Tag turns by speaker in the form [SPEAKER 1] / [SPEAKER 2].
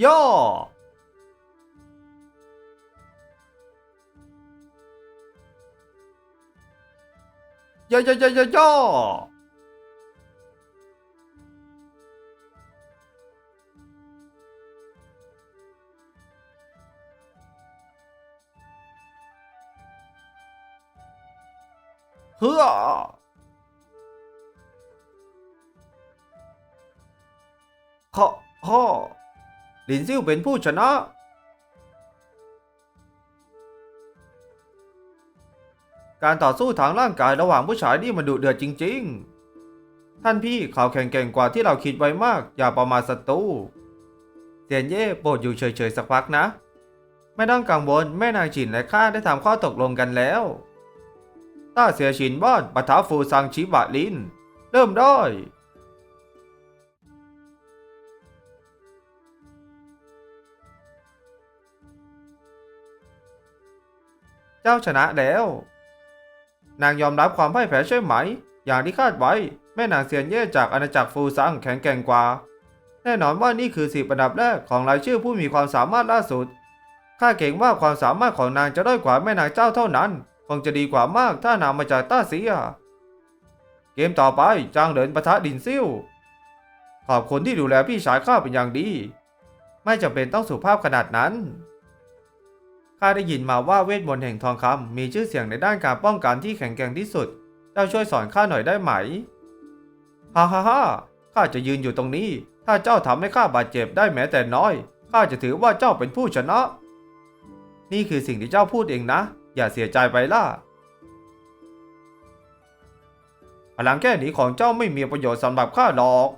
[SPEAKER 1] ย่อย่อย่อย่อย่อ ลินซิ่วเป็นผู้ชนะ การต่อสู้ทางร่างกายระหว่างผู้ชายนี่มันดุเดือดจริง ๆ ท่านพี่เขาแข็งแกร่งกว่าที่เราคิดไว้มาก อย่าประมาทศัตรูเซียนเย่โปรดอยู่เฉยๆสักพักนะ ไม่ต้องกังวลแม่นางฉินและข้าได้ทำข้อตกลงกันแล้วต้าเสียฉินบ้านปะทะฟูซังชิบะลิน เริ่มได้ เจ้าชนะแล้ว นางยอมรับความพ่ายแพ้ใช่ไหม อย่างที่คาดไว้ แม่นางเซียนเย่จากอาณาจักรฟูซังแข็งแกร่งกว่า แน่นอนว่านี่คือสิบอันดับแรกของรายชื่อผู้มีความสามารถล่าสุด ข้าเก่งว่าความสามารถของนางจะด้อยกว่าแม่นางเจ้าเท่านั้น คงจะดีกว่ามากถ้านางมาจากต้าเซีย เกมต่อไปจางเหรินปะทะดินซิ่วขอบคุณที่ดูแลพี่ชายข้าเป็นอย่างดี ไม่จำเป็นต้องสุภาพขนาดนั้น ข้าได้ยินมาว่าเวทมนต์แห่งทองคำมีชื่อเสียงในด้านการป้องกันที่แข็งแกร่งที่สุด เจ้าช่วยสอนข้าหน่อยได้ไหม ฮ่าฮ่าฮ่าข้าจะยืนอยู่ตรงนี้ ถ้าเจ้าทำให้ข้าบาดเจ็บได้แม้แต่น้อย ข้าจะถือว่าเจ้าเป็นผู้ชนะ นี่คือสิ่งที่เจ้าพูดเองนะ อย่าเสียใจไปล่ะ พลังแค่นี้ของเจ้าไม่มีประโยชน์สำหรับข้าหรอก